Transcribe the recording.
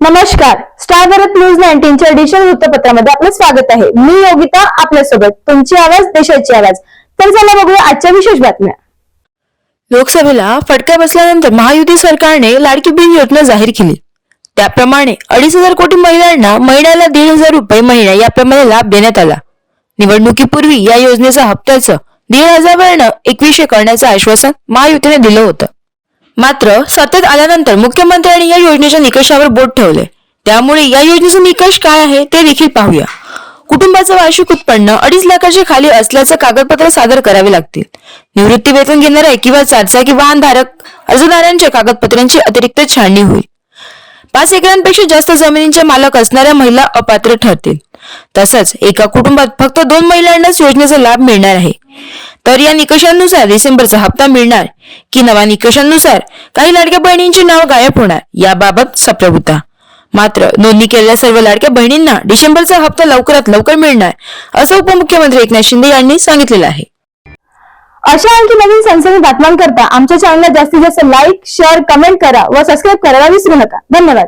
नमस्कार. Star Bharat news नाईन्टीनच्या digital वृत्तपत्रामध्ये आपलं स्वागत आहे. मी योगिता आपल्यासोबत तुमची आवाज देशाची आवाज. तर चला बघूया आजच्या विशेष बातम्या. लोकसभेला फटका बसल्यानंतर महायुती सरकारने लाडकी बिल योजना जाहीर केली. त्याप्रमाणे अडीच हजार कोटी महिलांना महिन्याला दीड हजार रुपये महिना याप्रमाणे लाभ देण्यात आला. निवडणुकीपूर्वी या योजनेचा हप्त्याचं दीड हजार वर्ण एकवीसशे करण्याचं आश्वासन महायुतीने दिलं होतं. मात्र सत्तेत आल्यानंतर मुख्यमंत्र्यांनी या योजनेच्या निकषावर बोट ठेवले. त्यामुळे या योजनेचे निकष काय आहे ते देखील पाहूया. कुटुंबाचं वार्षिक उत्पन्न अडीच लाखाच्या खाली असल्याचं कागदपत्र सादर करावे लागतील. निवृत्ती वेतन घेणाऱ्या किंवा चारचाकी वाहनधारक अर्जदारांच्या कागदपत्रांची अतिरिक्त छाननी होईल. पाच एकरांपेक्षा जास्त जमिनींचे मालक असणाऱ्या महिला अपात्र ठरतील. तसंच एका कुटुंबात फक्त दोन महिलांनाच योजनेचा लाभ मिळणार आहे. तर या निकषांनुसार डिसेंबरचा हप्ता मिळणार. की नवा निकषांनुसार काही लाडक्या बहिणींची नाव गायब होणार याबाबत सप्रभुता. मात्र नोंदणी केलेल्या सर्व लाडक्या बहिणींना डिसेंबरचा हप्ता लवकरात लवकर मिळणार असं उपमुख्यमंत्री एकनाथ शिंदे यांनी सांगितलेलं आहे. अशा आणखी नवीन सनसनी बातम्यांकरता आमच्या चॅनलला जास्तीत जास्त लाईक शेअर कमेंट करा व सबस्क्राईब करायला विसरू नका. धन्यवाद.